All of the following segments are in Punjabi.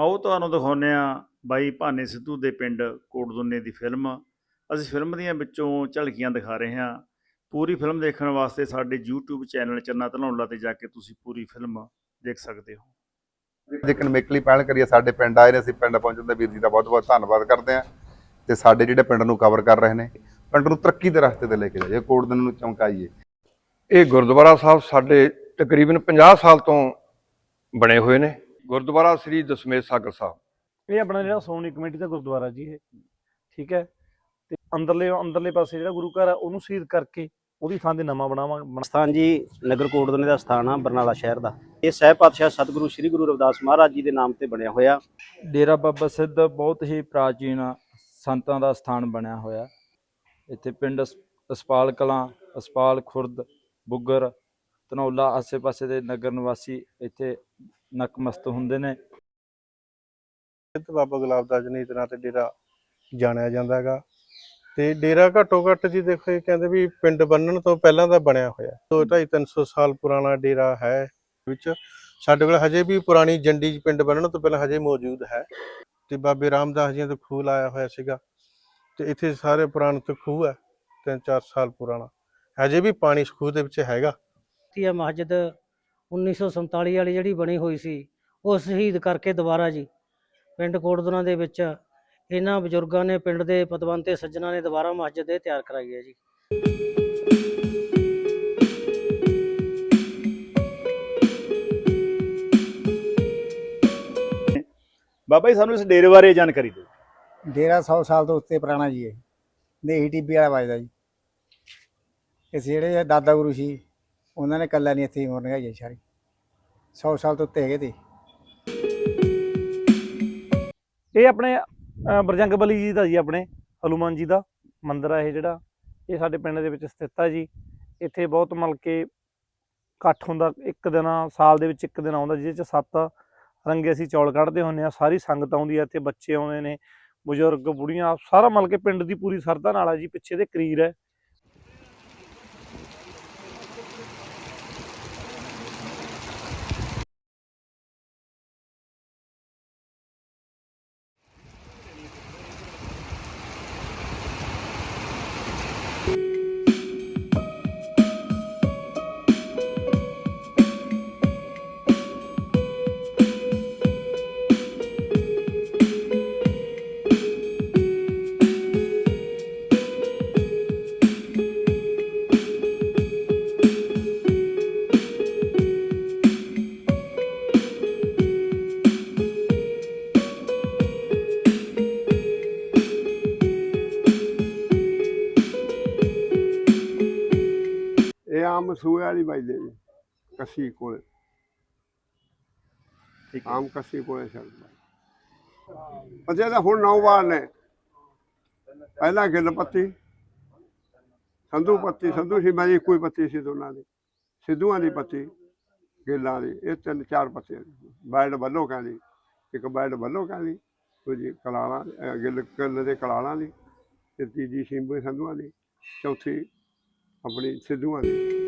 ਆਓ ਤੁਹਾਨੂੰ ਦਿਖਾਉਂਦੇ ਆ ਬਾਈ ਭਾਨੇ ਸਿੱਧੂ ਦੇ ਪਿੰਡ ਕੋਟਦੁੰਨੇ ਦੀ ਫਿਲਮ। ਅਸੀਂ ਫਿਲਮ ਦੀਆਂ ਵਿੱਚੋਂ ਝਲਕੀਆਂ ਦਿਖਾ ਰਹੇ ਹਾਂ। ਪੂਰੀ ਫਿਲਮ ਦੇਖਣ ਵਾਸਤੇ ਸਾਡੇ YouTube ਚੈਨਲ ਚੰਨਾ ਧਨੌਲਾ ਤੇ ਜਾ ਕੇ ਤੁਸੀਂ ਪੂਰੀ ਫਿਲਮ ਦੇਖ ਸਕਦੇ ਹੋ। ਜੇਕਰ ਮੇਕਲੀ ਪਹਿਲ ਕਰੀਏ ਸਾਡੇ ਪਿੰਡ ਆਏ ਨੇ ਅਸੀਂ ਪਿੰਡ ਪਹੁੰਚਣ ਦੇ ਵੀਰ ਜੀ ਦਾ ਬਹੁਤ ਬਹੁਤ ਧੰਨਵਾਦ ਕਰਦੇ ਹਾਂ ਤੇ ਸਾਡੇ ਜਿਹੜੇ ਪਿੰਡ ਨੂੰ ਕਵਰ ਕਰ ਰਹੇ ਨੇ ਪਿੰਡ ਨੂੰ ਤਰੱਕੀ ਦੇ ਰਸਤੇ ਤੇ ਲੈ ਕੇ ਜਾਈਏ ਕੋਟਦਨ ਨੂੰ ਚਮਕਾਈਏ ਇਹ ਗੁਰਦੁਆਰਾ ਸਾਹਿਬ ਸਾਡੇ ਤਕਰੀਬਨ 50 ਸਾਲ ਤੋਂ ਬਣੇ ਹੋਏ ਨੇ। ਗੁਰਦੁਆਰਾ ਸ੍ਰੀ ਦਸ਼ਮੇਸ਼ ਸਾਗਰ ਸਾਹਿਬ। ਇਹ ਆਪਣਾ ਜਿਹੜਾ ਸੋਨੀ ਕਮੇਟੀ ਦਾ ਗੁਰਦੁਆਰਾ ਜੀ ਇਹ ਠੀਕ ਹੈ? ਤੇ ਅੰਦਰਲੇ ਅੰਦਰਲੇ ਪਾਸੇ ਜਿਹੜਾ ਗੁਰੂ ਘਰ ਆ ਉਹਨੂੰ ਸ਼ਹੀਦ ਕਰਕੇ ਉਹਦੀ ਥਾਂ ਤੇ ਨਵਾਂ ਬਣਾਵਾਂਗੇ ਸਥਾਨ ਜੀ ਨਗਰ ਕੋਟਦਨੇ ਦਾ ਸਥਾਨ ਆ ਬਰਨਾਲਾ ਸ਼ਹਿਰ ਦਾ। ਇਹ ਸਹਿਬ ਪਾਤਸ਼ਾਹ ਸਤਿਗੁਰੂ ਸ੍ਰੀ ਗੁਰੂ ਰਵਿਦਾਸ ਮਹਾਰਾਜ ਜੀ ਦੇ ਨਾਮ ਤੇ ਬਣਿਆ ਹੋਇਆ। ਡੇਰਾ ਬਾਬਾ ਸਿੱਧ ਬਹੁਤ ਹੀ ਪ੍ਰਾਚੀਨ ਸੰਤਾਂ ਦਾ ਸਥਾਨ ਬਣਿਆ ਹੋਇਆ। ਇੱਥੇ ਪਿੰਡ ਅਸ- ਅਸਪਾਲ ਕਲਾਂ ਅਸਪਾਲ ਖੁਰਦ ਬੁੱਗਰ ਧਨੌਲਾ ਆਸੇ-ਪਾਸੇ ਦੇ ਨਗਰ ਨਿਵਾਸੀ ਇੱਥੇ ਨਕਮਸਤ ਹੁੰਦੇ ਨੇ। ਤੇ ਬਾਬਾ ਗੁਲਾਬ ਦਾਸ ਜੀ ਨੇ ਤੇ ਡੇਰਾ ਜਾਣਿਆ ਜਾਂਦਾ ਹੈਗਾ। ਤੇ ਡੇਰਾ ਘੱਟੋ ਘੱਟ ਜੀ ਦੇਖੋ ਇਹ ਕਹਿੰਦੇ ਵੀ ਪਿੰਡ ਬੰਨਣ ਤੋਂ ਪਹਿਲਾਂ ਦਾ ਬਣਿਆ ਹੋਇਆ। 2.5 300 ਸਾਲ ਪੁਰਾਣਾ ਡੇਰਾ ਹੈ ਵਿੱਚ। ਸਾਡੇ ਕੋਲ ਹਜੇ ਵੀ ਪੁਰਾਣੀ ਜੰਡੀ ਪਿੰਡ ਬੰਨਣ ਤੋਂ ਪਹਿਲਾਂ ਹਜੇ ਮੌਜੂਦ ਹੈ। ਤੇ ਬਾਬੇ ਰਾਮਦਾਸ ਜੀ ਦਾ ਖੂਹ ਲਾਇਆ ਹੋਇਆ ਸੀਗਾ। ਤੇ ਇੱਥੇ ਸਾਰੇ ਪੁਰਾਣੇ ਤੋਂ ਖੂਹ ਹੈ 3-4 ਸਾਲ ਪੁਰਾਣਾ। ਹਜੇ ਵੀ ਪਾਣੀ ਇਸ ਖੂਹ ਦੇ ਵਿੱਚ ਹੈਗਾ। ਕੀਤੀ ਹੈ ਮਸਜਿਦ 1947 ਵਾਲੀ ਜਿਹੜੀ ਬਣੀ ਹੋਈ ਸੀ ਉਹ ਸ਼ਹੀਦ ਕਰਕੇ ਦੁਬਾਰਾ ਜੀ। ਪਿੰਡ ਕੋਟਦੁਨਾ ਦੇ ਵਿੱਚ ਇਹਨਾਂ ਬਜ਼ੁਰਗਾਂ ਨੇ ਪਿੰਡ ਦੇ ਪਤਵੰਤੇ ਸੱਜਣਾ ਨੇ ਦੁਬਾਰਾ ਮਸਜਿਦ ਇਹ ਤਿਆਰ ਕਰਾਈ ਹੈ ਜੀ। ਬਾਬਾ ਜੀ ਸਾਨੂੰ ਇਸ ਡੇਰੇ ਬਾਰੇ ਜਾਣਕਾਰੀ ਦਿਓ। ਡੇਰਾ 100 ਸਾਲ ਤੋਂ ਉੱਤੇ ਪੁਰਾਣਾ ਜੀ ਇਹ। ਦੇਹੀ ਟੀਬੀ ਵਾਲਾ ਵੱਜਦਾ ਜੀ। ਇਹ ਜਿਹੜੇ ਦਾਦਾ ਗੁਰੂ ਸੀ ਉਹਨਾਂ ਨੇ ਕੱਲਾ ਨਹੀਂ ਇੱਥੇ ਉਮਰ ਲੰਘਾਈ ਸਾਰੀ। 100 ਸਾਲ ਤੋਂ ਉੱਤੇ ਹੈਗੇ ਤੇ। ਇਹ ਆਪਣੇ ਬਰਜੰਗ ਬਲੀ ਜੀ ਦਾ ਜੀ ਆਪਣੇ, ਹਨੂਮਾਨ ਜੀ ਦਾ ਮੰਦਿਰ ਆ ਇਹ ਜਿਹੜਾ। ਇਹ ਸਾਡੇ ਪਿੰਡ ਦੇ ਵਿੱਚ ਸਥਿਤ ਆ ਜੀ। ਇੱਥੇ ਬਹੁਤ ਮਤਲਬ ਕਿ ਇਕੱਠ ਹੁੰਦਾ, ਇੱਕ ਦਿਨ ਸਾਲ ਦੇ ਵਿੱਚ ਇੱਕ ਦਿਨ ਆਉਂਦਾ, ਜਿਹਦੇ ਚ ਸੱਤ ਰੰਗੇ ਅਸੀਂ ਚੌਲ ਕੱਢਦੇ ਹੁੰਦੇ ਆ। ਸਾਰੀ ਸੰਗਤ ਆਉਂਦੀ ਆ, ਇੱਥੇ ਬੱਚੇ ਆਉਂਦੇ ਨੇ, ਬਜ਼ੁਰਗ, ਬੁੜੀਆਂ, ਸਾਰਾ ਮਤਲਬ ਕਿ ਪਿੰਡ ਦੀ ਪੂਰੀ ਸਰਦਾ ਨਾਲ ਆ ਜੀ, ਪਿੱਛੇ ਦੇ ਕਰੀਰ ਹੈ। ਇਹ ਆਮ ਸੂਏ ਵਾਲੀ ਵੱਜਦੇ ਨੇ ਕੱਸੀ ਕੋਲੇ। ਠੀਕ ਆਮ ਕੱਸੀ ਕੋਲੇ ਚੱਲਦਾ ਅਜੇ ਤਾਂ ਹੁਣ ਨੌ ਵਾਰ ਨੇ। ਪਹਿਲਾਂ ਗਿੱਲ ਪੱਤੀ ਸੰਧੂ ਪੱਤੀ ਸੰਧੂ ਸੀ ਮੇਰੀ ਕੋਈ ਪੱਤੀ ਸੀ ਦੋਨਾਂ ਦੀ। ਸਿੱਧੂਆਂ ਦੀ ਪੱਤੀ ਗਿੱਲਾਂ ਦੀ। ਇਹ ਤਿੰਨ ਚਾਰ ਪੱਤੇ ਬੈਡ ਵੱਲੋਂ ਕਹਿੰਦੀ ਇੱਕ ਬੈਡ ਵੱਲੋਂ ਕਹਿੰਦੀ ਦੂਜੀ ਕਲਾਲਾਂ ਗਿੱਲ ਗਿੱਲ ਦੇ ਕਲਾਲਾਂ ਦੀ ਤੇ ਤੀਜੀ ਸਿੰਬੂ ਸੰਧੂਆਂ ਦੀ ਚੌਥੀ ਆਪਣੀ ਸਿੱਧੂਆਂ ਦੀ।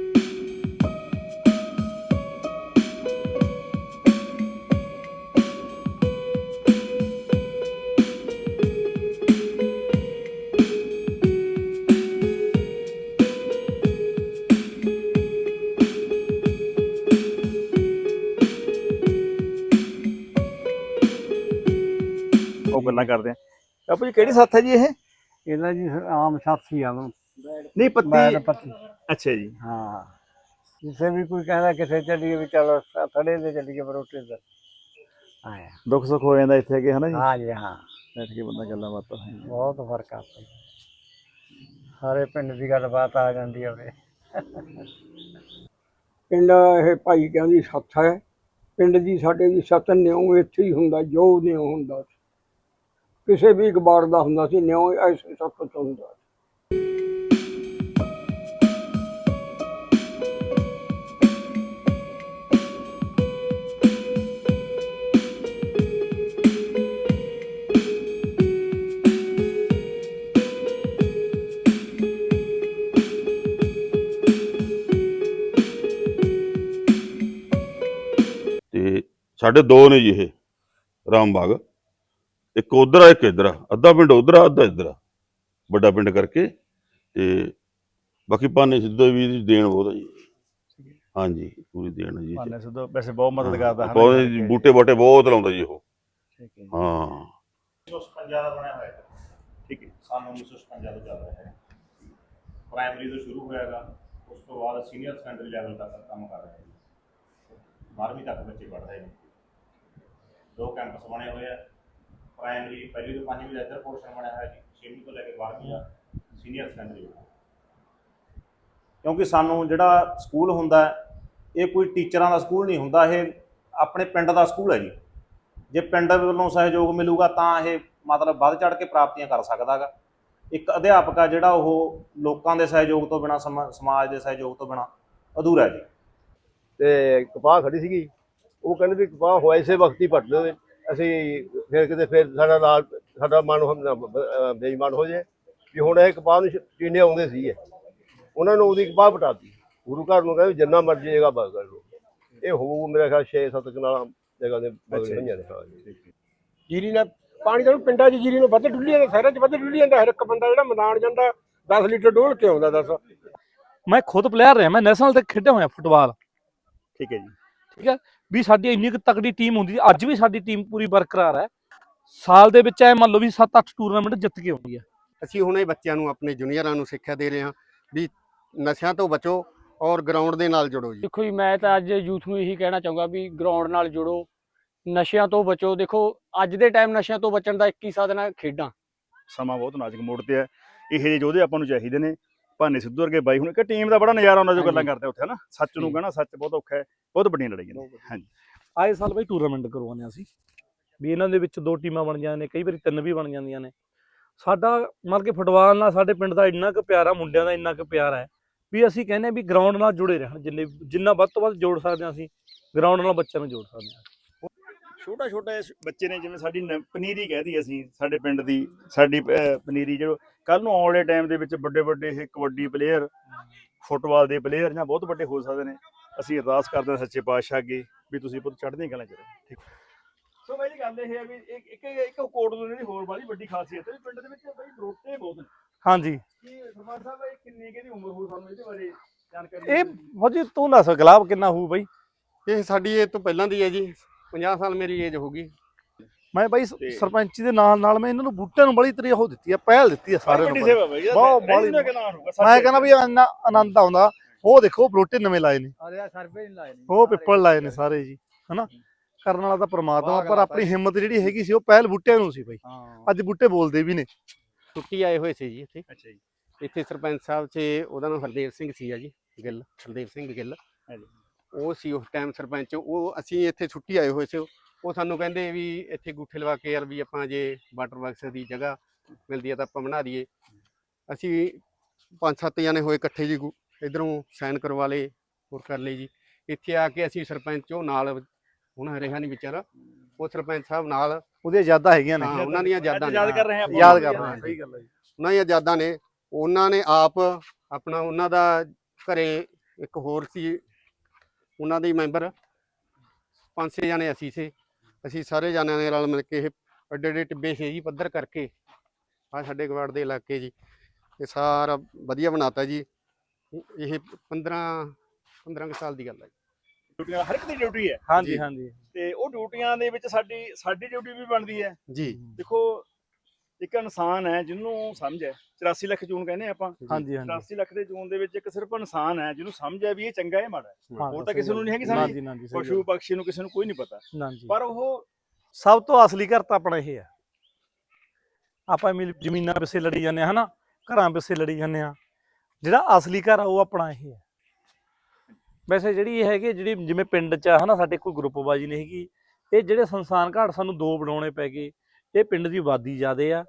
ਉਹ ਗੱਲਾਂ ਕਰਦੇ ਆ। ਬਾਪੂ ਜੀ ਕਿਹੜੀ ਸੱਥ ਹੈ ਜੀ ਇਹ? ਇਹਦਾ ਜੀ ਆਮ ਸਾਥੀ ਆ ਨਹੀਂ ਪੱਤੀ ਪੱਤੀ। ਅੱਛਾ ਜੀ। ਹਾਂ। ਜਿਸੇ ਵੀ ਕੋਈ ਕਹਿੰਦਾ ਕਿਸੇ ਚੱਲੀਏ ਵੀ ਚਲੋ ਥੜੇ ਦੇ ਚੱਲੀਏ ਬਰੋਟੇ ਦਾ। ਆਇਆ। ਦੁੱਖ ਸੁੱਖ ਹੋ ਜਾਂਦਾ ਇੱਥੇ ਅੱਗੇ ਹਨਾ ਜੀ? ਹਾਂ ਜੀ ਹਾਂ। ਬੈਠ ਕੇ ਬੰਦਾ ਗੱਲਾਂ ਬਾਤਾਂ। ਬਹੁਤ ਫ਼ਰਕ ਆ ਸਾਰੇ ਪਿੰਡ ਦੀ ਗੱਲਬਾਤ ਆ ਜਾਂਦੀ ਆ ਵੇ ਪਿੰਡ ਇਹ ਭਾਈ ਕਹਿੰਦੀ ਸੱਥ ਹੈ। ਪਿੰਡ ਦੀ ਸਾਡੇ ਦੀ ਸੱਤ ਨਿਉ ਇੱਥੇ ਹੀ ਹੁੰਦਾ ਜੋ ਨਿਉ ਹੁੰਦਾ। ਕਿਸੇ ਵੀ ਅਖਬਾਰ ਦਾ ਹੁੰਦਾ ਸੀ, ਨਿਉ ਐਸੇ ਸੱਤ ਤੋਂ ਹੁੰਦਾ ਸੀ। ਤੇ ਸਾਡੇ ਦੋ ਨੇ ਜੀ ਇਹ, ਰਾਮ ਬਾਗ ਇੱਕ ਉਧਰ ਆ ਇੱਕ ਇੱਧਰ ਆ ਅੱਧਾ ਪਿੰਡ ਉਧਰ ਆ ਅੱਧਾ ਇੱਧਰ ਆ। ਵੱਡਾ ਪਿੰਡ ਕਰਕੇ ਤੇ ਬਾਕੀ ਭਾਨੇ ਸਿੱਧੂ ਵੀ ਦੀ ਦੇਣ ਬਹੁਤ ਆ ਜੀ। ਹਾਂਜੀ ਪੂਰੀ ਦੇਣ ਆ ਜੀ। ਭਾਨੇ ਸਿੱਧੂ ਵੈਸੇ ਬਹੁਤ ਮਦਦ ਕਰਦਾ ਹਨਾ। ਬਹੁਤ ਜੀ, ਬੂਟੇ ਬਾਟੇ ਬਹੁਤ ਲਾਉਂਦਾ ਜੀ ਉਹ। ਠੀਕ ਹੈ। ਜੀ। ਹਾਂ 1956 ਦਾ ਬਣਿਆ ਹੋਇਆ ਹੈ। ਠੀਕ ਹੈ। ਸਾਨੂੰ 1956 ਤੋਂ ਚੱਲ ਰਿਹਾ ਹੈ। ਪ੍ਰਾਇਮਰੀ ਤੋਂ ਸ਼ੁਰੂ ਹੋਇਆਗਾ ਉਸ ਤੋਂ ਬਾਅਦ ਸੀਨੀਅਰ ਸੈਕੰਡਰੀ ਲੈਵਲ ਤੱਕ ਕੰਮ ਕਰ ਰਹੇ ਹਾਂ। 12ਵੀਂ ਤੱਕ ਬੱਚੇ ਪੜ੍ਹ ਰਹੇ ਨੇ। ਦੋ ਕੈਂਪਸ ਬਣੇ ਹੋਏ ਆ। ਪ੍ਰਾਇਮਰੀ ਪਹਿਲੀ ਤੋਂ ਪੰਜਵੀਂ ਦਾ ਇੱਧਰ ਪੋਰਸ਼ਨ ਬਣਿਆ ਹੋਇਆ ਜੀ 6ਵੀਂ ਤੋਂ ਲੈ ਕੇ 12ਵੀਂ ਦਾ ਸੀਨੀਅਰ ਸੈਕੰਡਰੀ ਕਿਉਂਕਿ ਸਾਨੂੰ ਜਿਹੜਾ ਸਕੂਲ ਹੁੰਦਾ ਇਹ ਕੋਈ ਟੀਚਰਾਂ ਦਾ ਸਕੂਲ ਨਹੀਂ ਹੁੰਦਾ, ਇਹ ਆਪਣੇ ਪਿੰਡ ਦਾ ਸਕੂਲ ਹੈ ਜੀ। ਜੇ ਪਿੰਡ ਵੱਲੋਂ ਸਹਿਯੋਗ ਮਿਲੂਗਾ ਤਾਂ ਇਹ ਮਤਲਬ ਵੱਧ ਚੜ ਕੇ ਪ੍ਰਾਪਤੀਆਂ ਕਰ ਸਕਦਾਗਾ ਇੱਕ ਅਧਿਆਪਕ ਆ ਜਿਹੜਾ ਉਹ ਲੋਕਾਂ ਦੇ ਸਹਿਯੋਗ ਤੋਂ ਬਿਨਾ ਸਮਾਜ ਦੇ ਸਹਿਯੋਗ ਤੋਂ ਬਿਨਾ ਅਧੂਰਾ ਜੀ। ਤੇ ਕਪਾਹ ਖੜੀ ਸੀਗੀ। ਉਹ ਕਹਿੰਦੇ ਵੀ ਕਪਾਹ ਹੋਇਆ ਇਸੇ ਵਕਤ ਹੀ ਪੱਟ ਦਿਓ ਅਸੀਂ ਫਿਰ ਕਿਤੇ ਫਿਰ ਸਾਡਾ ਨਾਲ ਸਾਡਾ ਮਨ ਬੇਈਮਾਨ ਹੋ ਜੇ। ਵੀ ਹੁਣ ਇਹ ਕਪਾਹ ਨੂੰ ਟੀਨੇ ਆਉਂਦੇ ਸੀ ਉਹਨਾਂ ਨੂੰ ਉਹਦੀ ਕਪਾਹ ਪਟਾਤੀ। ਗੁਰੂ ਘਰ ਨੂੰ ਕਹਿੰਦੇ ਜਿੰਨਾ ਮਰਜ਼ੀ ਜਗ੍ਹਾ ਬਸ ਕਰ ਲਓ ਇਹ ਹੋਊ ਮੇਰਾ ਖਿਆਲ 6-7 ਕਨਾਲਾਂ ਜਗ੍ਹਾ ਦੇ ਬਗਲ ਬਈਆਂ ਨੇ ਜੀਰੀ ਨਾਲ ਪਾਣੀ ਤਾਂ ਪਿੰਡਾਂ 'ਚ ਜੀਰੀ ਨੂੰ ਵੱਧ ਡੁੱਲੀ ਜਾਂਦਾ ਸ਼ਹਿਰਾਂ 'ਚ ਵੱਧ ਡੁੱਲੀ ਜਾਂਦਾ ਹਰ ਇੱਕ ਬੰਦਾ ਜਿਹੜਾ ਮੈਦਾਨ ਜਾਂਦਾ 10 ਲੀਟਰ ਡੋਲ ਕੇ ਆਉਂਦਾ ਦੱਸ? ਮੈਂ ਖੁਦ ਪਲੇਅਰ ਰਿਹਾ ਮੈਂ ਨੈਸ਼ਨਲ ਤੇ ਖੇਡਿਆ ਹੋਇਆ ਫੁੱਟਬਾਲ। ਠੀਕ ਹੈ ਜੀ। ਠੀਕ ਹੈ? ਵੀ ਸਾਡੀ ਇੰਨੀ ਕੁ ਤਕੜੀ ਟੀਮ ਹੁੰਦੀ ਸੀ ਅੱਜ ਵੀ ਸਾਡੀ ਟੀਮ ਪੂਰੀ ਬਰਕਰਾਰ ਹੈ। ਸਾਲ ਦੇ ਵਿੱਚ ਐ ਮੰਨ ਲਓ ਵੀ 7-8 ਟੂਰਨਾਮੈਂਟ ਜਿੱਤ ਕੇ ਆਉਂਦੀ ਹੈ। ਅਸੀਂ ਹੁਣੇ ਬੱਚਿਆਂ ਨੂੰ ਆਪਣੇ ਜੂਨੀਅਰਾਂ ਨੂੰ ਸਿੱਖਿਆ ਦੇ ਰਹੇ ਹਾਂ ਵੀ ਨਸ਼ਿਆਂ ਤੋਂ ਬਚੋ ਔਰ ਗਰਾਊਂਡ ਦੇ ਨਾਲ ਜੁੜੋ ਜੀ। ਦੇਖੋ ਜੀ ਮੈਂ ਤਾਂ ਅੱਜ ਯੂਥ ਨੂੰ ਇਹੀ ਕਹਿਣਾ ਚਾਹੂੰਗਾ ਵੀ ਗਰਾਊਂਡ ਨਾਲ ਜੁੜੋ ਨਸ਼ਿਆਂ ਤੋਂ ਬਚੋ। ਦੇਖੋ ਅੱਜ ਦੇ ਟਾਈਮ ਨਸ਼ਿਆਂ ਤੋਂ ਬਚਣ ਦਾ ਇੱਕ ਹੀ ਸਾਧਨ ਹੈ ਖੇਡਾਂ। ਸਮਾਂ ਬਹੁਤ ਨਾਜ਼ੁਕ ਮੋੜ ਤੇ ਹੈ। ਇਹ ਜਿਹੇ ਯੋਧੇ ਆਪਾਂ ਨੂੰ ਚਾਹੀਦੇ ਨੇ ਭਾਨੇ ਸਿੱਧੂ ਵਰਗੇ ਬਾਈ ਹੁਣ ਇੱਕ ਟੀਮ ਦਾ ਬੜਾ ਨਜ਼ਾਰਾ ਆਉਂਦਾ ਜੋ ਗੱਲਾਂ ਕਰਦੇ ਆ ਉੱਥੇ ਹਨਾ? ਸੱਚ ਨੂੰ ਕਹਿਣਾ ਸੱਚ ਬਹੁਤ ਔਖਾ ਹੈ ਬਹੁਤ ਵੱਡੀਆਂ ਲੜਾਈਆਂ ਨੇ। ਹਾਂਜੀ। ਆਏ ਸਾਲ ਬਈ ਟੂਰਨਾਮੈਂਟ ਕਰਵਾਉਂਦੇ ਹਾਂ ਅਸੀਂ। ਵੀ ਇਹਨਾਂ ਦੇ ਵਿੱਚ ਦੋ ਟੀਮਾਂ ਬਣ ਜਾਂਦੀਆਂ ਨੇ ਕਈ ਵਾਰੀ ਤਿੰਨ ਵੀ ਬਣ ਜਾਂਦੀਆਂ ਨੇ। ਸਾਡਾ ਮਤਲਬ ਕਿ ਫੁੱਟਬਾਲ ਨਾਲ ਸਾਡੇ ਪਿੰਡ ਦਾ ਇੰਨਾ ਕੁ ਪਿਆਰ ਆ ਮੁੰਡਿਆਂ ਦਾ ਇੰਨਾ ਕੁ ਪਿਆਰ ਹੈ ਵੀ ਅਸੀਂ ਕਹਿੰਦੇ ਵੀ ਗਰਾਊਂਡ ਨਾਲ ਜੁੜੇ ਰਹਿਣ ਜਿੰਨੇ ਜਿੰਨਾ ਵੱਧ ਤੋਂ ਵੱਧ ਜੋੜ ਸਕਦੇ ਹਾਂ ਅਸੀਂ ਗਰਾਊਂਡ ਨਾਲ ਬੱਚਿਆਂ ਨੂੰ ਜੋੜ ਸਕਦੇ ਹਾਂ। ਛੋਟਾ ਛੋਟਾ ਬੱਚੇ ਨੇ ਜਿਵੇਂ ਸਾਡੀ ਪਨੀਰੀ ਕਹਿਦੀ ਅਸੀਂ ਸਾਡੇ ਪਿੰਡ ਦੀ ਸਾਡੀ ਪਨੀਰੀ ਜੋ ਕੱਲ ਨੂੰ ਆਉਣ ਵਾਲੇ ਟਾਈਮ ਦੇ ਵਿੱਚ ਵੱਡੇ ਵੱਡੇ ਇਹ ਕਬੱਡੀ ਪਲੇਅਰ ਫੁੱਟਬਾਲ ਦੇ ਪਲੇਅਰ ਜਾਂ ਬਹੁਤ ਵੱਡੇ ਹੋ ਸਕਦੇ ਨੇ। ਅਸੀਂ ਅਰਦਾਸ ਕਰਦੇ ਹਾਂ ਸੱਚੇ ਪਾਤਸ਼ਾਹ ਅੱਗੇ ਵੀ ਤੁਸੀਂ ਪੁੱਤ ਚੜ੍ਹਦੀਆਂ ਕਲਾਂ ਚ ਰਹੋ। ਠੀਕ। ਸੋ ਬਾਈ ਜੀ ਗੱਲ ਇਹ ਹੈ ਵੀ ਇੱਕ ਇੱਕ ਇੱਕ ਕੋਟ ਦੁਨੀਆ ਦੀ ਹੋਰ ਬਾਲੀ ਵੱਡੀ ਖਾਸੀਅਤ ਹੈ ਵੀ ਪਿੰਡ ਦੇ ਵਿੱਚ ਬਾਈ ਬਰੋਟੇ ਬਹੁਤ ਨੇ। ਹਾਂਜੀ। ਕੀ ਸਰਪੰਚ ਸਾਹਿਬ ਇਹ ਕਿੰਨੀ ਕਿਹਦੀ ਉਮਰ ਹੋ ਸਾਨੂੰ ਇਹਦੇ ਬਾਰੇ ਜਾਣਕਾਰੀ ਇਹ ਫੌਜੀ ਤੂੰ ਦੱਸ ਗੁਲਾਬ ਕਿੰਨਾ ਹੋਊ ਬਈ? ਇਹ ਸਾਡੀ ਇਹ ਤੋਂ ਪਹਿਲਾਂ ਦੀ ਹੈ ਜੀ 50 ਸਾਲ ਮੇਰੀ ਏਜ ਹੋਗੀ ਮੈਂ ਬਾਈ ਸ- ਸਰਪੰਚੀ ਦੇ ਨਾਲ ਨਾਲ ਮੈਂ ਇਹਨਾਂ ਨੂੰ ਬੂਟਿਆਂ ਨੂੰ ਬੜੀ ਤਰੀ ਉਹ ਦਿੱਤੀ ਆ ਪਹਿਲ ਦਿੱਤੀ ਆ ਸਾਰੇ ਨੂੰ ਬਹੁਤ ਬਾਲੀ ਮੈਂ ਕਹਿੰਦਾ ਵੀ ਇੰਨਾ ਆਨੰਦ ਆਉਂਦਾ। ਉਹ ਦੇਖੋ ਬਰੋਟੇ ਨਵੇਂ ਲਾਏ ਨੇ। ਸਰਵੇ ਨਹੀਂ ਲਾਏ ਉਹ ਪਿੱਪਲ ਲਾਏ ਨੇ ਸਾਰੇ। ਜੀ ਹਨਾ? ਕਰਨ ਵਾਲਾ ਤਾਂ ਪ੍ਰਮਾਤਮਾ ਪਰ ਆਪਣੀ ਹਿੰਮਤ ਜਿਹੜੀ ਹੈਗੀ ਸੀ ਉਹ ਪਹਿਲ ਬੂਟਿਆਂ ਨੂੰ ਸੀ ਬਾਈ। ਅੱਜ ਬੂਟੇ ਬੋਲਦੇ ਵੀ ਨੇ। ਛੁੱਟੀ ਆਏ ਹੋਏ ਸੀ ਜੀ ਇੱਥੇ। ਅੱਛਾ ਜੀ। ਇੱਥੇ ਸਰਪੰਚ ਸਾਹਿਬ 'ਚ ਉਹਦਾ ਨਾਮ ਹਰਦੇਵ ਸਿੰਘ ਸੀ ਆ ਜੀ ਗਿੱਲ ਹਰਦੇਵ ਸਿੰਘ ਗਿੱਲ। ਹਾਂਜੀ। ਉਹ ਸੀ ਉਸ ਟਾਈਮ ਸਰਪੰਚ ਉਹ ਅਸੀਂ ਇੱਥੇ ਛੁੱਟੀ ਆਏ ਹੋਏ ਸੀ। ਉਹ ਸਾਨੂੰ ਕਹਿੰਦੇ ਵੀ ਇੱਥੇ ਗੁੱਠੇ ਲਵਾ ਕੇ ਯਾਰ ਵੀ ਆਪਾਂ ਜੇ ਵਾਟਰ ਬਾਕਸ ਦੀ ਜਗ੍ਹਾ ਮਿਲਦੀ ਹੈ ਤਾਂ ਆਪਾਂ ਬਣਾ ਦਈਏ। ਅਸੀਂ ਪੰਜ ਸੱਤ ਜਣੇ ਹੋਏ ਇਕੱਠੇ ਜੀ ਇਧਰੋਂ ਸਾਈਨ ਕਰਵਾ ਲਏ ਹੋਰ ਕਰ ਲਏ ਜੀ। ਇੱਥੇ ਆ ਕੇ ਅਸੀਂ ਸਰਪੰਚ ਉਹ ਨਾਲ ਹੁਣ ਰਿਹਾ ਨਹੀਂ ਵਿਚਾਰਾ ਉਹ ਸਰਪੰਚ ਸਾਹਿਬ ਨਾਲ। ਉਹਦੀਆਂ ਯਾਦਾਂ ਹੈਗੀਆਂ ਨੇ। ਹਾਂ, ਉਹਨਾਂ ਦੀਆਂ ਯਾਦਾਂ ਨੇ। ਯਾਦ ਕਰ ਰਹੇ ਹਾਂ ਆਪਾਂ। ਯਾਦ ਕਰ ਰਹੇ ਹਾਂ, ਸਹੀ ਗੱਲ ਹੈ ਜੀ। ਉਹਨਾਂ ਦੀਆਂ ਯਾਦਾਂ ਨੇ। ਉਹਨਾਂ ਨੇ ਆਪ ਆਪਣਾ ਉਹਨਾਂ ਦਾ ਘਰੇ ਇੱਕ ਹੋਰ ਸੀ ਉਹਨਾਂ ਦੇ ਮੈਂਬਰ। ਪੰਜ ਛੇ ਜਾਣੇ ਅਸੀਂ ਸੀ। ਅਸੀਂ ਸਾਰੇ ਜਾਣਿਆਂ ਨੇ ਰਲ ਮਿਲ ਕੇ ਇਹ ਅੱਡੇ ਅੱਡੇ ਟਿੱਬੇ ਸੀ ਜੀ ਪੱਧਰ ਕਰਕੇ ਆ ਸਾਡੇ ਗਵਾੜ ਦੇ ਇਲਾਕੇ ਜੀ ਇਹ ਸਾਰਾ ਵਧੀਆ ਬਣਾਤਾ ਜੀ ਇਹ 15 15 ਕੁ ਸਾਲ ਦੀ ਗੱਲ ਹੈ ਜੀ। ਡਿਊਟੀਆਂ ਹਰ ਇੱਕ ਦੀ ਡਿਊਟੀ ਹੈ ਹਾਂਜੀ। ਹਾਂਜੀ ਤੇ ਉਹ ਡਿਊਟੀਆਂ ਦੇ ਵਿੱਚ ਸਾਡੀ ਸਾਡੀ ਡਿਊਟੀ ਵੀ ਬਣਦੀ ਹੈ ਜੀ ਦੇਖੋ ਇੱਕ ਇਨਸਾਨ ਹੈ ਜਿਹਨੂੰ ਸਮਝ ਹੈ। 84 ਲੱਖ ਜੂਨ ਕਹਿੰਦੇ ਆਪਾਂ। ਹਾਂਜੀ ਹਾਂਜੀ। 84 ਲੱਖ ਦੇ ਜੂਨ ਦੇ ਵਿੱਚ ਇੱਕ ਸਿਰਫ ਇਨਸਾਨ ਹੈ ਜਿਹਨੂੰ ਸਮਝ ਹੈ ਵੀ ਇਹ ਚੰਗਾ ਹੈ ਮਾੜਾ ਹੈ। ਹੋਰ ਤਾਂ ਕਿਸੇ ਨੂੰ ਨਹੀਂ ਹੈਗੀ ਸਮਝ। ਪਸ਼ੂ ਪਕਸ਼ੀ ਨੂੰ ਕਿਸੇ ਨੂੰ ਕੋਈ ਨਹੀਂ ਪਤਾ। ਪਰ ਉਹ ਸਭ ਤੋਂ ਅਸਲੀ ਘਰ ਤਾਂ ਆਪਣਾ ਇਹ ਹੈ। ਆਪਾਂ ਮਿਲ ਜ਼ਮੀਨਾਂ ਪਿੱਛੇ ਲੜੀ ਜਾਂਦੇ ਆ ਹਨਾ? ਘਰਾਂ ਪਿੱਛੇ ਲੜੀ ਜਾਂਦੇ ਆ ਜਿਹੜਾ ਅਸਲੀ ਘਰ ਆ ਉਹ ਆਪਣਾ ਇਹ ਹੈ। ਵੈਸੇ ਜਿਹੜੀ ਇਹ ਹੈਗੀ ਜਿਹੜੀ ਜਿਵੇਂ ਪਿੰਡ 'ਚ ਆ ਹਨਾ? ਸਾਡੇ ਕੋਈ ਗਰੁੱਪਬਾਜੀ ਨਹੀਂ ਹੈਗੀ। ਇਹ ਜਿਹੜੇ ਸੰਸਾਨ ਘਾਟ ਸਾਨੂੰ ਦੋ ਬਣਾਉਣੇ ਪੈ ਗਏ। ਇਹ ਪਿੰਡ ਦੀ ਆਬਾਦੀ ਜ਼ਿਆਦੇ ਆ।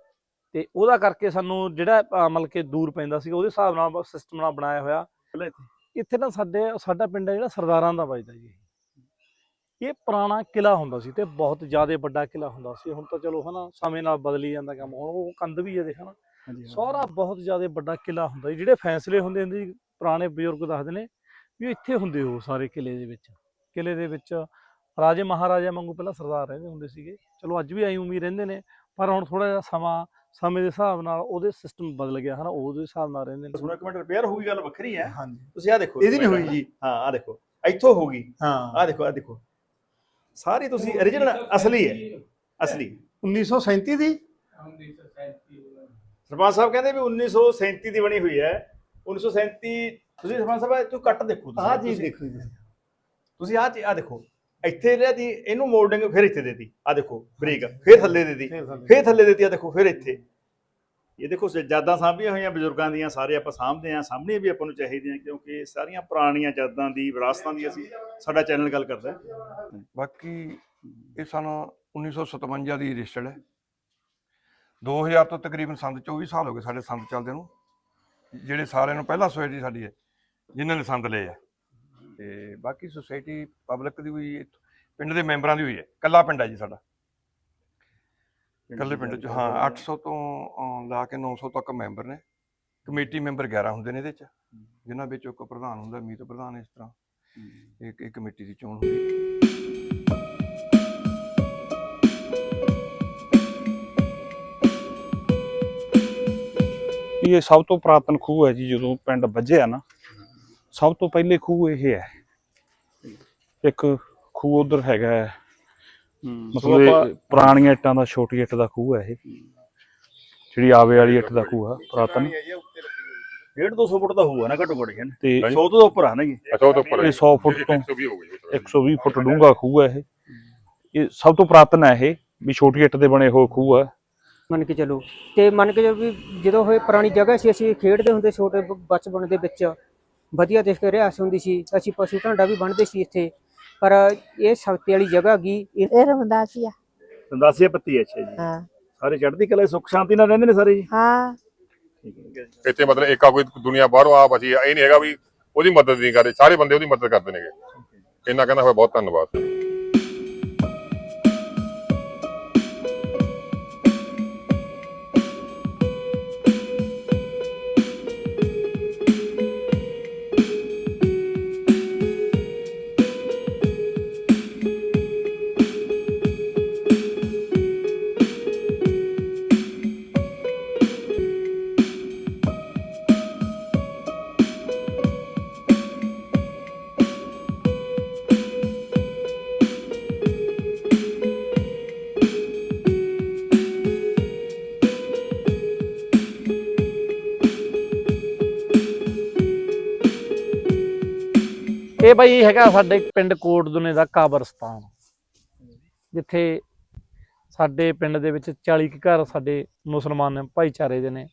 ਤੇ ਉਹਦਾ ਕਰਕੇ ਸਾਨੂੰ ਜਿਹੜਾ ਮਤਲਬ ਕਿ ਦੂਰ ਪੈਂਦਾ ਸੀ ਉਹਦੇ ਹਿਸਾਬ ਨਾਲ ਸਿਸਟਮ ਨਾਲ ਬਣਾਇਆ ਹੋਇਆ। ਇੱਥੇ? ਨਾ ਸਾਡੇ ਸਾਡਾ ਪਿੰਡ ਹੈ ਜਿਹੜਾ ਸਰਦਾਰਾਂ ਦਾ ਵੱਜਦਾ ਜੀ। ਇਹ ਪੁਰਾਣਾ ਕਿਲਾ ਹੁੰਦਾ ਸੀ ਤੇ ਬਹੁਤ ਜ਼ਿਆਦਾ ਵੱਡਾ ਕਿਲਾ ਹੁੰਦਾ ਸੀ। ਹੁਣ ਤਾਂ ਚਲੋ ਹਨਾ ਸਮੇਂ ਨਾਲ ਬਦਲੀ ਜਾਂਦਾ ਕੰਮ। ਹੁਣ ਉਹ ਕੰਧ ਵੀ ਹੈ ਦੇਖਣਾ ਸਾਰਾ ਬਹੁਤ ਜ਼ਿਆਦਾ ਵੱਡਾ ਕਿਲਾ ਹੁੰਦਾ ਸੀ ਜਿਹੜੇ ਫੈਸਲੇ ਹੁੰਦੇ ਹੁੰਦੇ ਪੁਰਾਣੇ ਬਜ਼ੁਰਗ ਦੱਸਦੇ ਨੇ ਵੀ ਇੱਥੇ ਹੁੰਦੇ ਉਹ ਸਾਰੇ ਕਿਲੇ ਦੇ ਵਿੱਚ। ਕਿਲੇ ਦੇ ਵਿੱਚ ਰਾਜੇ ਮਹਾਰਾਜਾ ਵਾਂਗੂ ਪਹਿਲਾਂ ਸਰਦਾਰ ਰਹਿੰਦੇ ਹੁੰਦੇ ਸੀਗੇ। ਚਲੋ ਅੱਜ ਵੀ ਐਂ ਉਮੀਦ ਰਹਿੰਦੇ ਨੇ ਪਰ ਹੁਣ ਥੋੜਾ ਜਿਹਾ ਸਮਾਂ ਸਮੇਂ ਦੇ ਹਿਸਾਬ ਨਾਲ ਉਹਦੇ ਸਿਸਟਮ ਬਦਲ ਗਿਆ ਹਨਾ ਉਹਦੇ ਹਿਸਾਬ ਨਾਲ ਰਹਿੰਦੇ ਨੇ। ਸੁਣੋ ਇੱਕ ਮਿੰਟ ਰਿਪੇਅਰ ਹੋ ਗਈ ਗੱਲ ਵੱਖਰੀ ਹੈ। ਹਾਂਜੀ। ਤੁਸੀਂ ਆ ਦੇਖੋ ਇਹਦੀ ਨਹੀਂ ਹੋਈ। ਜੀ। ਹਾਂ ਆ ਦੇਖੋ ਇੱਥੋਂ ਹੋ ਗਈ। ਹਾਂ। ਆ ਦੇਖੋ ਆ ਦੇਖੋ। ਸਾਰੀ ਤੁਸੀਂ origignal ਅਸਲੀ ਹੈ। ਅਸਲੀ। 1937 ਦੀ? ਸਰਪੰਚ ਸਾਹਿਬ ਕਹਿੰਦੇ ਵੀ 1937 ਦੀ ਬਣੀ ਹੋਈ ਹੈ। 1937 ਤੁਸੀਂ ਸਰਪੰਚ ਸਾਹਿਬ ਤੂੰ ਕੱਟ ਦੇਖੋ ਤੁਸੀਂ। ਚੀਜ਼ ਤੁਸੀਂ- ਦੇਖੋ ਜੀ। ਤੁਸੀਂ ਆ ਆ ਦੇਖੋ। ਇੱਥੇ ਲਿਆਦੀ ਇਹਨੂੰ ਮੋਲਡਿੰਗ ਫਿਰ ਇੱਥੇ ਦੇਤੀ ਆ ਦੇਖੋ ਬਰੀਕ ਫਿਰ ਥੱਲੇ ਦੇਤੀ ਫਿਰ ਥੱਲੇ ਦੇਤੀ ਆ ਦੇਖੋ ਫਿਰ ਇੱਥੇ। ਇਹ ਦੇਖੋ ਯਾਦਾਂ ਸਾਂਭੀਆਂ ਹੋਈਆਂ ਬਜ਼ੁਰਗਾਂ ਦੀਆਂ ਸਾਰੇ ਆਪਾਂ ਸਾਂਭਦੇ ਆਂ ਸਾਹਮਣੇ ਵੀ ਆਪਾਂ ਨੂੰ ਚਾਹੀਦੀਆਂ ਕਿਉਂਕਿ ਸਾਰੀਆਂ ਪੁਰਾਣੀਆਂ ਯਾਦਾਂ ਦੀ ਵਿਰਾਸਤਾਂ ਦੀ ਅਸੀਂ ਸਾਡਾ ਚੈਨਲ ਗੱਲ ਕਰਦਾ ਹੈ। ਬਾਕੀ ਇਹ ਸਨ 1957 ਦੀ ਰਜਿਸਟਰਡ ਹੈ। 2000 ਤੋਂ ਤਕਰੀਬਨ ਸੰਦ 24 ਸਾਲ ਹੋ ਗਏ ਸਾਡੇ ਸੰਦ ਚੱਲਦੇ ਨੂੰ। ਜਿਹੜੇ ਸਾਰਿਆਂ ਨੂੰ ਪਹਿਲਾ ਸੋਸਾਇਟੀ ਸਾਡੀ ਹੈ ਜਿਨ੍ਹਾਂ ਨੇ ਸੰਦ ਲਏ ਆ। ਤੇ ਬਾਕੀ ਸੁਸਾਇਟੀ ਪਬਲਿਕ ਦੀ ਹੋਈ ਹੈ, ਪਿੰਡ ਦੇ ਮੈਂਬਰਾਂ ਦੀ ਹੋਈ ਹੈ। ਕੱਲਾ ਪਿੰਡ ਹੈ ਜੀ ਸਾਡਾ। ਇਕੱਲੇ ਪਿੰਡ ਚ ਹਾਂ 800 ਤੋਂ ਅਹ, ਲਾ ਕੇ 900 ਤੱਕ ਮੈਂਬਰ ਨੇ। ਕਮੇਟੀ ਮੈਂਬਰ 11 ਹੁੰਦੇ ਨੇ ਇਹਦੇ ਚ ਜਿਨ੍ਹਾਂ ਵਿੱਚੋਂ ਇੱਕ ਪ੍ਰਧਾਨ ਹੁੰਦਾ ਮੀਤ ਪ੍ਰਧਾਨ ਇਸ ਤਰ੍ਹਾਂ। ਇੱਕ ਇੱਕ ਕਮੇਟੀ ਦੀ ਚੋਣ ਹੁੰਦੀ। ਇਹ ਸਭ ਤੋਂ ਪੁਰਾਤਨ ਖੂਹ ਹੈ ਜੀ ਜਦੋਂ ਪਿੰਡ ਵੱਜਿਆ ਨਾ ਸਭ ਤੋਂ ਪਹਿਲੇ ਖੂਹ ਇਹ ਹੈ। ਇੱਕ ਖੂਹ ਉਧਰ ਹੈਗਾ ਹੈ। ਮਤਲਬ ਇਹ ਪੁਰਾਣੀਆਂ ਇੱਟਾਂ ਦਾ ਛੋਟੀ ਇੱਟ ਦਾ ਖੂਹ ਹੈ ਇਹ। ਜਿਹੜੀ ਆਵੇ ਵਾਲੀ ਇੱਟ ਦਾ ਖੂਹ ਆ ਪੁਰਾਤਨ। ਡੇਢ 200 ਫੁੱਟ ਦਾ ਹੋਊਗਾ ਨਾ ਘੱਟੋ ਘੱਟ ਹੈ ਤੇ 100 ਤੋਂ ਉੱਪਰ ਆ ਨਾ ਜੀ। ਇਹ 100 ਫੁੱਟ ਤੋਂ 120 ਫੁੱਟ ਡੂੰਘਾ ਖੂਹ ਹੈ ਇਹ। ਇਹ ਸਭ ਤੋਂ ਪੁਰਾਤਨ ਹੈ ਇਹ ਵੀ ਛੋਟੀ ਇੱਟ ਦੇ ਬਣੇ ਹੋਏ ਖੂਹ ਆ। ਮੰਨ ਕੇ ਚੱਲੋ। ਤੇ ਮੰਨ ਕੇ ਚੱਲੋ ਵੀ ਜਦੋਂ ਹੋਏ ਪੁਰਾਣੀ ਜਗ੍ਹਾ ਸੀ ਅਸੀਂ ਖੇਡਦੇ ਹੁੰਦੇ ਛੋਟੇ ਬਚਪਨ ਦੇ ਵਿੱਚ। ਵਧੀਆ ਦੇਖ ਕੇ ਰਿਹਾਸ ਹੁੰਦੀ ਸੀ ਅਸੀਂ ਪਸ਼ੂ ਢਾਂਡਾ ਵੀ ਬੰਨਦੇ ਸੀ ਇੱਥੇ ਪਰ ਇਹ ਸ਼ਕਤੀ ਵਾਲੀ ਜਗ੍ਹਾ ਗਈ ਇਹ ਰਮਦਾਸੀਆ ਸੰਦਾਸੀਆ ਪੱਤੀ ਅੱਛਾ ਜੀ। ਹਾਂ। ਸਾਰੇ ਚੜ੍ਹਦੀ ਕਲਾ ਸੁੱਖ ਸ਼ਾਂਤੀ ਨਾਲ ਰਹਿੰਦੇ ਨੇ ਸਾਰੇ ਜੀ? ਹਾਂ। ਇੱਥੇ ਮਤਲਬ ਏਕਾ ਕੋਈ ਦੁਨੀਆ ਬਾਹਰੋਂ ਆ ਬਸੀ ਇਹ ਨਹੀਂ ਹੈਗਾ ਵੀ ਉਹਦੀ ਮਦਦ ਨਹੀਂ ਕਰਦੇ ਸਾਰੇ ਬੰਦੇ ਉਹਦੀ ਮਦਦ ਕਰਦੇ ਨੇਗੇ। ਇੰਨਾ ਕਹਿੰਦਾ ਹੋਇਆ ਬਹੁਤ ਧੰਨਵਾਦ। ਇਹ ਬਾਈ ਹੈਗਾ ਸਾਡੇ ਪਿੰਡ ਕੋਟਦੁਨੇ ਦਾ ਕਾਬਰਸਤਾਨ। ਜਿੱਥੇ ਸਾਡੇ ਪਿੰਡ ਦੇ ਵਿੱਚ 40 ਕੁ ਘਰ ਸਾਡੇ ਮੁਸਲਮਾਨ ਭਾਈਚਾਰੇ ਦੇ ਨੇ।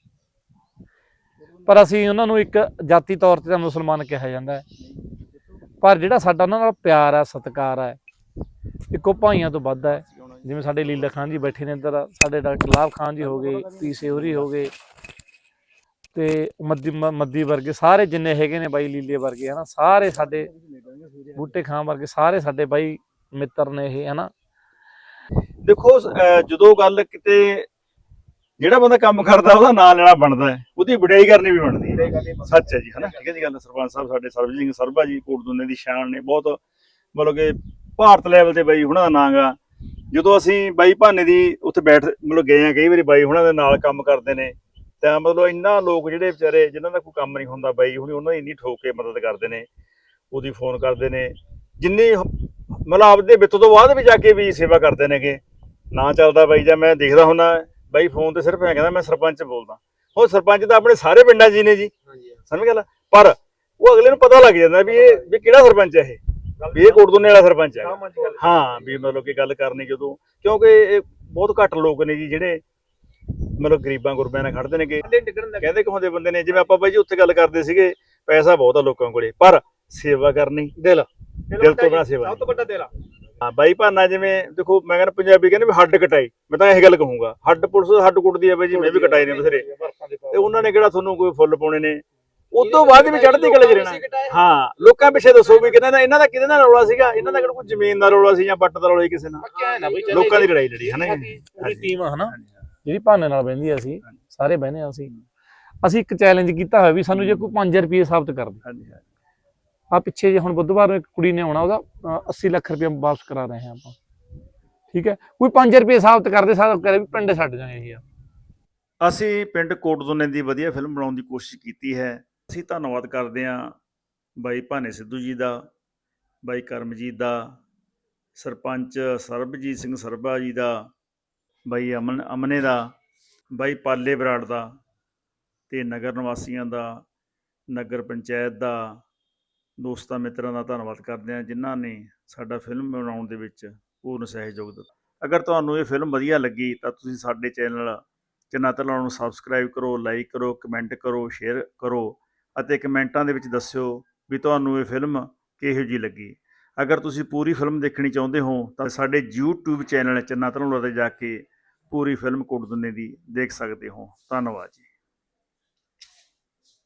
ਪਰ ਅਸੀਂ ਉਹਨਾਂ ਨੂੰ ਇੱਕ ਜਾਤੀ ਤੌਰ ਤੇ ਤਾਂ ਮੁਸਲਮਾਨ ਕਿਹਾ ਜਾਂਦਾ ਹੈ। ਪਰ ਜਿਹੜਾ ਸਾਡਾ ਉਹਨਾਂ ਨਾਲ ਪਿਆਰ ਹੈ, ਸਤਿਕਾਰ ਹੈ, ਇੱਕੋ ਭਾਈਆਂ ਤੋਂ ਵੱਧ ਹੈ। ਜਿਵੇਂ ਸਾਡੇ ਲੀਲਾ ਖਾਨ ਜੀ ਬੈਠੇ ਨੇ ਇੱਧਰ, ਸਾਡੇ ਡਾਕਟਰ ਲਾਭ ਖਾਨ ਜੀ ਹੋ ਗਏ, ਪੀ ਸੇਵਰੀ ਹੋ ਗਏ ਤੇ ਮੱਦੀ ਮੱਦੀ ਵਰਗੇ ਸਾਰੇ ਜਿੰਨੇ ਹੈਗੇ ਨੇ ਬਾਈ ਲੀਲੇ ਵਰਗੇ ਹਨਾ ਸਾਰੇ ਸਾਡੇ ਬੂਟੇ ਖਾਂ ਵਰਗੇ ਸਾਰੇ ਸਾਡੇ ਬਾਈ ਮਿੱਤਰ ਨੇ ਇਹ ਹਨਾ। ਦੇਖੋ ਜਦੋਂ ਗੱਲ ਕਿਤੇ ਜਿਹੜਾ ਬੰਦਾ ਕੰਮ ਕਰਦਾ ਉਹਦਾ ਨਾਂ ਲੈਣਾ ਬਣਦਾ ਹੈ। ਉਹਦੀ ਵਡਿਆਈ ਕਰਨੀ ਵੀ ਬਣਦੀ ਹੈ। ਸੱਚ ਹੈ ਜੀ ਹਨਾ। ਠੀਕ ਹੈ ਜੀ ਗੱਲ ਸਰਪੰਚ ਸਾਹਿਬ ਸਾਡੇ ਸਰਬਜੀਤ ਸਿੰਘ ਸਰਬਾ ਜੀ ਕੋਟਦੁਨੇ ਦੀ ਸ਼ਾਨ ਨੇ। ਬਹੁਤ ਮਤਲਬ ਕਿ ਭਾਰਤ ਲੈਵਲ ਤੇ ਬਾਈ ਹੁਣਾਂ ਦਾ ਨਾਂ ਗਾ। ਜਦੋਂ ਅਸੀਂ ਬਾਈ ਭਾਨੇ ਦੀ ਉੱਥੇ ਬੈਠ ਮਤਲਬ ਗਏ ਆ ਕਈ ਵਾਰੀ ਬਾਈ ਹੁਣਾਂ ਦੇ ਨਾਲ ਕੰਮ ਕਰਦੇ ਨੇ। ਤਾਂ ਮਤਲਬ ਇੰਨਾ ਲੋਕ ਜਿਹੜੇ ਵਿਚਾਰੇ ਜਿਨ੍ਹਾਂ ਦਾ ਕੋਈ ਕੰਮ ਨਹੀਂ ਹੁੰਦਾ ਬਾਈ ਹੁਣੀ ਉਹਨਾਂ ਦੀ ਇੰਨੀ ਠੋਕ ਕੇ ਮਦਦ ਕਰਦੇ ਨੇ ਉਹਦੀ ਫੋਨ ਕਰਦੇ ਨੇ ਜਿੰਨੀ ਮਤਲਬ ਆਪਦੇ ਵਿੱਤ ਤੋਂ ਬਾਅਦ ਵੀ ਜਾ ਕੇ ਵੀ ਸੇਵਾ ਕਰਦੇ ਨੇਗੇ। ਨਾ ਚੱਲਦਾ ਬਾਈ ਜਾਂ ਮੈਂ ਦੇਖਦਾ ਹੁੰਨਾ ਬਾਈ ਫੋਨ ਤੇ ਸਿਰਫ ਐਂ ਕਹਿੰਦਾ ਮੈਂ ਸਰਪੰਚ ਬੋਲਦਾ। ਉਹ ਸਰਪੰਚ ਤਾਂ ਆਪਣੇ ਸਾਰੇ ਪਿੰਡਾਂ 'ਚ ਹੀ ਨੇ ਜੀ। ਸਮਝ ਗੱਲ ਪਰ ਉਹ ਅਗਲੇ ਨੂੰ ਪਤਾ ਲੱਗ ਜਾਂਦਾ ਵੀ ਇਹ ਵੀ ਕਿਹੜਾ ਸਰਪੰਚ ਹੈ ਇਹ? ਵੀ ਇਹ ਕੋਟਦੋਨੇ ਵਾਲਾ ਸਰਪੰਚ ਹੈ। ਹਾਂ ਵੀ ਮਤਲਬ ਕਿ ਗੱਲ ਕਰਨੀ ਜਦੋਂ ਕਿਉਂਕਿ ਇਹ ਬਹੁਤ ਘੱਟ ਲੋਕ ਨੇ ਜੀ ਜਿਹੜੇ ਮਤਲਬ ਗਰੀਬਾਂ ਗੁਰਬਿਆਂ ਨਾਲ ਖੜਦੇ ਨੇਗੇ। ਕਹਿੰਦੇ ਕਹਾਉਂਦੇ ਬੰਦੇ ਨੇ ਜਿਵੇਂ ਆਪਾਂ ਬਾਈ ਜੀ ਉੱਥੇ ਗੱਲ ਕਰਦੇ ਸੀਗੇ ਪੈਸਾ ਬਹੁਤ ਆ ਲੋਕਾਂ ਕੋਲੇ ਪਰ ਸੇਵਾ ਕਰਨੀ ਦਿਲ। ਦਿਲ ਤੋਂ ਬਿਨਾ ਸੇਵਾ ਸਭ ਤੋਂ ਵੱਡਾ ਦਿਲ ਹਾਂ ਬਾਈ ਭਾਨਾ ਜਿਵੇਂ ਦੇਖੋ ਮੈਂ ਕਹਿੰਦਾ ਪੰਜਾਬੀ ਕਹਿੰਦੇ ਵੀ ਹੱਡ ਕਟਾਈ। ਮੈਂ ਤਾਂ ਇਹ ਗੱਲ ਕਹੂੰਗਾ ਹੱਡ ਪੁਲਿਸ ਹੱਡ ਕੁੱਟਦੀ ਹੈ ਬਾਈ ਜੀ ਮੈਂ ਵੀ ਕਟਾਈ ਨੇ ਬਥੇਰੇ। ਤੇ ਉਹਨਾਂ ਨੇ ਕਿਹੜਾ ਤੁਹਾਨੂੰ ਕੋਈ ਫੁੱਲ ਪਾਉਣੇ ਨੇ? ਉਸ ਤੋਂ ਬਾਅਦ ਵੀ ਚੜ੍ਹਦੀ ਕਲੇ ਚ ਰਹਿਣਾ। ਹਾਂ ਲੋਕਾਂ ਪਿੱਛੇ ਦੱਸੋ ਵੀ ਕਿਹਨਾਂ ਦਾ ਇਹਨਾਂ ਦਾ ਕਿਹਦੇ ਨਾਲ ਰੌਲਾ ਸੀਗਾ? ਇਹਨਾਂ ਦਾ ਕਿਹੜਾ ਕੋਈ ਜ਼ਮੀਨ ਦਾ ਰੌਲਾ ਸੀ ਜਾਂ ਪੱਟ ਦਾ ਰੌਲਾ ਸੀ ਕਿਸੇ ਨਾਲ? ਲੋਕਾਂ ਦੀ ਲੜਾਈ ਲੜੀ ਹਨਾ? ਪੂਰੀ ਟੀਮ ਆ ਹਨਾ? ਜਿਹੜੀ ਭਾਨੇ ਨਾਲ ਬਹਿੰਦੀ ਅਸੀਂ ਸਾਰੇ ਬਹਿਨੇ ਆ ਅਸੀਂ। ਅਸੀਂ ਇੱਕ ਚੈਲੰਜ ਕੀਤਾ ਹੋਇਆ ਵੀ ਸਾਨੂੰ ਜੇ ਕੋਈ 5 ਰੁਪਏ ਸਾਬਤ ਕਰ ਦੇ। ਹਾਂਜੀ ਆ ਪਿੱਛੇ ਜੇ ਹੁਣ ਬੁੱਧਵਾਰ ਨੂੰ ਇੱਕ ਕੁੜੀ ਨੇ ਆਉਣਾ ਉਹਦਾ ਅ, 80 ਲੱਖ ਰੁਪਏ ਵਾਪਸ ਕਰਾ ਰਹੇ ਹਾਂ ਆਪਾਂ। ਠੀਕ ਹੈ? ਕੋਈ 5 ਰੁਪਏ ਸਾਬਤ ਕਰਦੇ ਸਾਬਤ ਕਰੇ ਵੀ ਪਿੰਡ ਛੱਡ ਜਾਣੇ ਇਹੀ ਅਸੀਂ ਪਿੰਡ ਕੋਟਦੋਨੇ ਦੀ ਵਧੀਆ ਫਿਲਮ ਬਣਾਉਣ ਦੀ ਕੋਸ਼ਿਸ਼ ਕੀਤੀ ਹੈ। ਅਸੀਂ ਧੰਨਵਾਦ ਕਰਦੇ ਹਾਂ ਬਾਈ ਭਾਨੇ ਸਿੱਧੂ ਜੀ ਦਾ ਬਾਈ ਕਰਮਜੀਤ ਦਾ ਸਰਪੰਚ ਸਰਬਜੀਤ ਸਿੰਘ ਸਰਬਾ ਜੀ ਦਾ ਬਾਈ ਅਮਨ, ਅਮਨੇ ਦਾ, ਬਾਈ ਪਾਲੇ ਬਰਾੜ ਦਾ ਤੇ ਨਗਰ ਨਿਵਾਸੀਆਂ ਦਾ, ਨਗਰ ਪੰਚਾਇਤ ਦਾ, ਦੋਸਤਾਂ ਮਿੱਤਰਾਂ ਦਾ ਧੰਨਵਾਦ ਕਰਦੇ ਹਾਂ, ਜਿਨ੍ਹਾਂ ਨੇ ਸਾਡਾ ਫਿਲਮ ਬਣਾਉਣ ਦੇ ਵਿੱਚ ਪੂਰਨ ਸਹਿਯੋਗ ਦਿੱਤਾ। ਅਗਰ ਤੁਹਾਨੂੰ ਇਹ ਫਿਲਮ ਵਧੀਆ ਲੱਗੀ ਤਾਂ ਤੁਸੀਂ ਸਾਡੇ ਚੈਨਲ ਚੰਨਾ ਨੂੰ ਸਬਸਕ੍ਰਾਈਬ ਕਰੋ ਲਾਈਕ ਕਰੋ ਕਮੈਂਟ ਕਰੋ ਸ਼ੇਅਰ ਕਰੋ ਅਤੇ ਕਮੈਂਟਾਂ ਦੇ ਵਿੱਚ ਦੱਸਿਓ ਵੀ ਤੁਹਾਨੂੰ ਇਹ ਫਿਲਮ ਕਿਹੋ ਜਿਹੀ ਲੱਗੀ। ਅਗਰ ਤੁਸੀਂ ਪੂਰੀ ਫਿਲਮ ਦੇਖਣੀ ਚਾਹੁੰਦੇ ਹੋ, ਤਾਂ ਸਾਡੇ YouTube ਚੈਨਲ ਚੰਨਾ ਤਲਾਉ ਤੇ ਜਾ ਕੇ ਪੂਰੀ ਫਿਲਮ ਕੋਟਦੁੰਨੇ ਦੀ ਦੇਖ ਸਕਦੇ ਹੋ। ਧੰਨਵਾਦ ਜੀ।